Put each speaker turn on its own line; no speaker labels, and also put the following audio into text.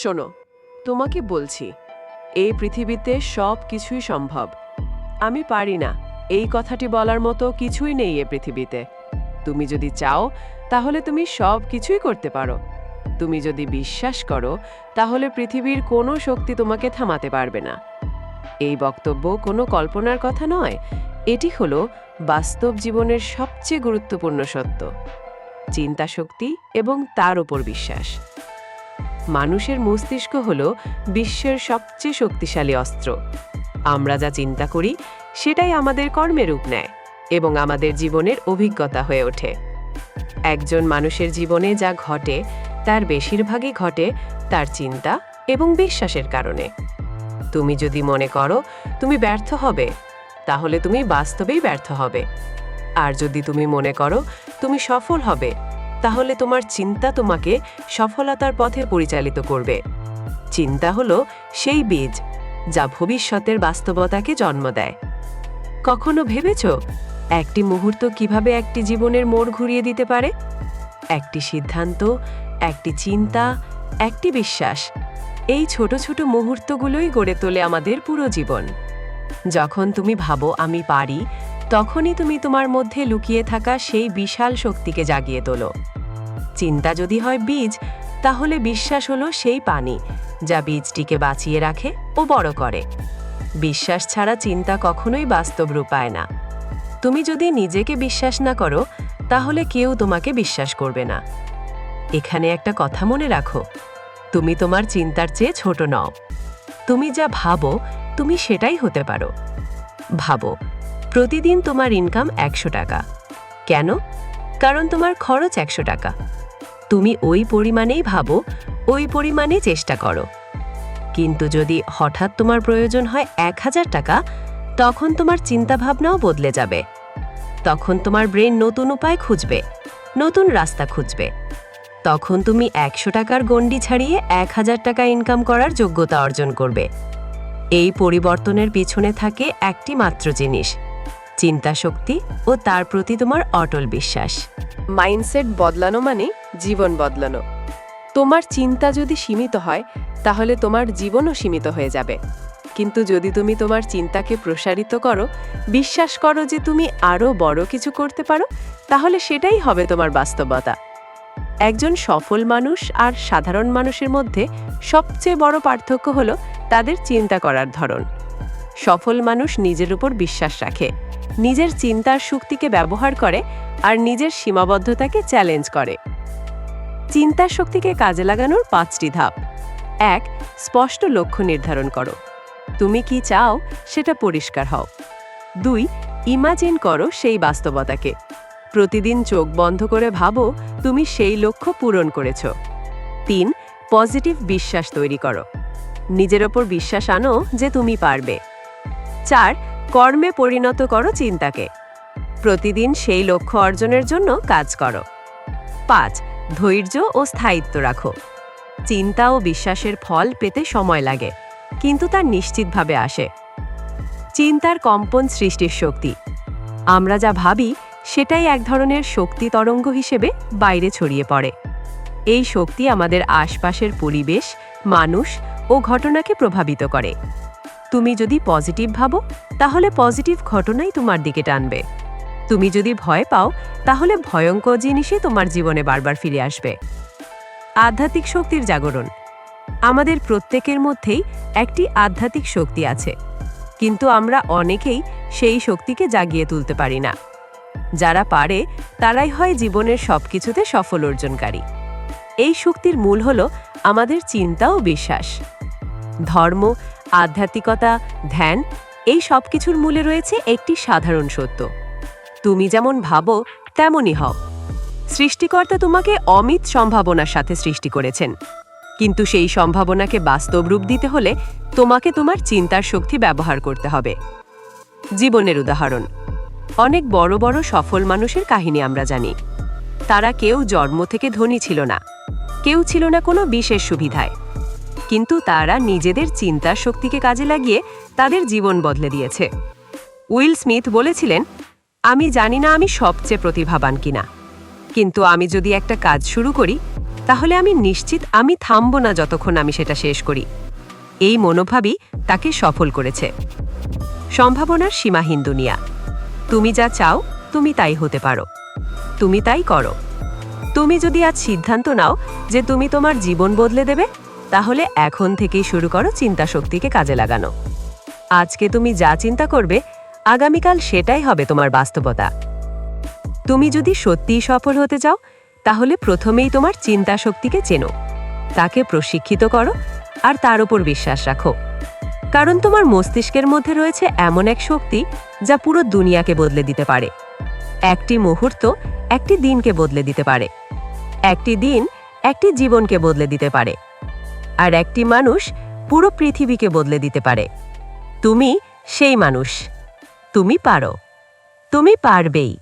শোনো, তোমাকে বলছি, এই পৃথিবীতে সব কিছুই সম্ভব। আমি পারি না, এই কথাটি বলার মতো কিছুই নেই এ পৃথিবীতে। তুমি যদি চাও, তাহলে তুমি সব কিছুই করতে পারো। তুমি যদি বিশ্বাস করো, তাহলে পৃথিবীর কোনো শক্তি তোমাকে থামাতে পারবে না। এই বক্তব্য কোনো কল্পনার কথা নয়, এটি হলো বাস্তব জীবনের সবচেয়ে গুরুত্বপূর্ণ সত্য। চিন্তা শক্তি এবং তার উপর বিশ্বাস। মানুষের মস্তিষ্ক হল বিশ্বের সবচেয়ে শক্তিশালী অস্ত্র। আমরা যা চিন্তা করি, সেটাই আমাদের কর্মের রূপ নেয় এবং আমাদের জীবনের অভিজ্ঞতা হয়ে ওঠে। একজন মানুষের জীবনে যা ঘটে, তার বেশিরভাগই ঘটে তার চিন্তা এবং বিশ্বাসের কারণে। তুমি যদি মনে করো, তুমি ব্যর্থ হবে, তাহলে তুমি বাস্তবেই ব্যর্থ হবে। আর যদি তুমি মনে করো, তুমি সফল হবে তাহলে তোমার চিন্তা তোমাকে সফলতার পথে পরিচালিত করবে। চিন্তা হলো সেই বীজ যা ভবিষ্যতের বাস্তবতাকে জন্ম দেয়। কখনো ভেবেছ একটি মুহূর্ত কীভাবে একটি জীবনের মোড় ঘুরিয়ে দিতে পারে? একটি সিদ্ধান্ত, একটি চিন্তা, একটি বিশ্বাস, এই ছোট ছোট মুহূর্তগুলোই গড়ে তোলে আমাদের পুরো জীবন। যখন তুমি ভাবো আমি পারি, তখনই তুমি তোমার মধ্যে লুকিয়ে থাকা সেই বিশাল শক্তিকে জাগিয়ে তোলো। চিন্তা যদি হয় বীজ, তাহলে বিশ্বাস হলো সেই পানি, যা বীজটিকে বাঁচিয়ে রাখে ও বড় করে। বিশ্বাস ছাড়া চিন্তা কখনোই বাস্তব রূপ পায় না। তুমি যদি নিজেকে বিশ্বাস না করো, তাহলে কেউ তোমাকে বিশ্বাস করবে না। এখানে একটা কথা মনে রাখো, তুমি তোমার চিন্তার চেয়ে ছোট নও। তুমি যা ভাবো, তুমি সেটাই হতে পারো। ভাবো, প্রতিদিন তোমার ইনকাম একশো টাকা। কেন? কারণ তোমার খরচ একশো টাকা। তুমি ওই পরিমাণেই ভাবো, ওই পরিমাণে চেষ্টা করো। কিন্তু যদি হঠাৎ তোমার প্রয়োজন হয় এক হাজার টাকা, তখন তোমার চিন্তাভাবনাও বদলে যাবে। তখন তোমার ব্রেন নতুন উপায় খুঁজবে, নতুন রাস্তা খুঁজবে। তখন তুমি একশো টাকার গণ্ডি ছাড়িয়ে এক হাজার টাকা ইনকাম করার যোগ্যতা অর্জন করবে। এই পরিবর্তনের পিছনে থাকে একটি মাত্র জিনিস চিন্তা শক্তি ও তার প্রতি তোমার অটল বিশ্বাস। মাইন্ডসেট বদলানো মানে জীবন বদলানো। তোমার চিন্তা যদি সীমিত হয়, তাহলে তোমার জীবনও সীমিত হয়ে যাবে। কিন্তু যদি তুমি তোমার চিন্তাকে প্রসারিত করো, বিশ্বাস করো যে তুমি আরও বড় কিছু করতে পারো, তাহলে সেটাই হবে তোমার বাস্তবতা। একজন সফল মানুষ আর সাধারণ মানুষের মধ্যে সবচেয়ে বড় পার্থক্য হলো তাদের চিন্তা করার ধরন। সফল মানুষ নিজের উপর বিশ্বাস রাখে, নিজের চিন্তার শক্তিকে ব্যবহার করে আর নিজের সীমাবদ্ধতাকে চ্যালেঞ্জ করে। চিন্তার শক্তিকে কাজে লাগানোর পাঁচটি ধাপ। এক, স্পষ্ট লক্ষ্য নির্ধারণ করো। তুমি কি চাও সেটা পরিষ্কার হও। দুই, ইমাজিন করো সেই বাস্তবতাকে। প্রতিদিন চোখ বন্ধ করে ভাবো তুমি সেই লক্ষ্য পূরণ করেছ। তিন, পজিটিভ বিশ্বাস তৈরি করো। নিজের ওপর বিশ্বাস আনো যে তুমি পারবে। চার, কর্মে পরিণত করো চিন্তাকে। প্রতিদিন সেই লক্ষ্য অর্জনের জন্য কাজ করো। পাঁচ ধৈর্য ও স্থায়িত্ব রাখো। চিন্তা ও বিশ্বাসের ফল পেতে সময় লাগে, কিন্তু তা নিশ্চিতভাবে আসে। চিন্তার কম্পন সৃষ্টির শক্তি। আমরা যা ভাবি, সেটাই এক ধরনের শক্তি তরঙ্গ হিসেবে বাইরে ছড়িয়ে পড়ে। এই শক্তি আমাদের আশপাশের পরিবেশ, মানুষ ও ঘটনাকে প্রভাবিত করে। তুমি যদি পজিটিভ ভাবো, তাহলে পজিটিভ ঘটনাই তোমার দিকে টানবে। তুমি যদি ভয় পাও, তাহলে ভয়ঙ্কর জিনিসই তোমার জীবনে বারবার ফিরে আসবে। আধ্যাত্মিক শক্তির জাগরণ। আমাদের প্রত্যেকের মধ্যেই একটি আধ্যাত্মিক শক্তি আছে, কিন্তু আমরা অনেকেই সেই শক্তিকে জাগিয়ে তুলতে পারি না। যারা পারে, তারাই হয় জীবনের সবকিছুতে সফল অর্জনকারী। এই শক্তির মূল হল আমাদের চিন্তা ও বিশ্বাস। ধর্ম, আধ্যাত্মিকতা, ধ্যান, এই সব কিছুর মূলে রয়েছে একটি সাধারণ সত্য। তুমি যেমন ভাবো, তেমনই হও। সৃষ্টিকর্তা তোমাকে অমিত সম্ভাবনার সাথে সৃষ্টি করেছেন। কিন্তু সেই সম্ভাবনাকে বাস্তব রূপ দিতে হলে তোমাকে তোমার চিন্তার শক্তি ব্যবহার করতে হবে। জীবনের উদাহরণ। অনেক বড় বড় সফল মানুষের কাহিনী আমরা জানি। তারা কেউ জন্ম থেকে ধনী ছিল না। কেউ ছিল না কোনো বিশেষ সুবিধায়। কিন্তু তারা নিজেদের চিন্তার শক্তিকে কাজে লাগিয়ে তাদের জীবন বদলে দিয়েছে। উইল স্মিথ বলেছিলেন আমি জানি না আমি সবচেয়ে প্রতিভাবান কিনা। কিন্তু আমি যদি একটা কাজ শুরু করি, তাহলে আমি নিশ্চিত আমি থামব না যতক্ষণ আমি সেটা শেষ করি। এই মনোভাবই তাকে সফল করেছে। সম্ভাবনার সীমাহীন দুনিয়া। তুমি যা চাও, তুমি তাই হতে পারো। তুমি তাই করো। তুমি যদি আজ সিদ্ধান্ত নাও যে তুমি তোমার জীবন বদলে দেবে, তাহলে এখন থেকেই শুরু করো চিন্তা শক্তিকে কাজে লাগানো। আজকে তুমি যা চিন্তা করবে আগামীকাল সেটাই হবে তোমার বাস্তবতা। তুমি যদি সত্যিই সফল হতে চাও, তাহলে প্রথমেই তোমার চিন্তা শক্তিকে চেনো। তাকে প্রশিক্ষিত করো আর তার উপর বিশ্বাস রাখো। কারণ তোমার মস্তিষ্কের মধ্যে রয়েছে এমন এক শক্তি যা পুরো দুনিয়াকে বদলে দিতে পারে। একটি মুহূর্ত একটি দিনকে বদলে দিতে পারে। একটি দিন একটি জীবনকে বদলে দিতে পারে। আর একটি মানুষ পুরো পৃথিবীকে বদলে দিতে পারে। তুমি সেই মানুষ। তুমি পারো। তুমি পারবেই।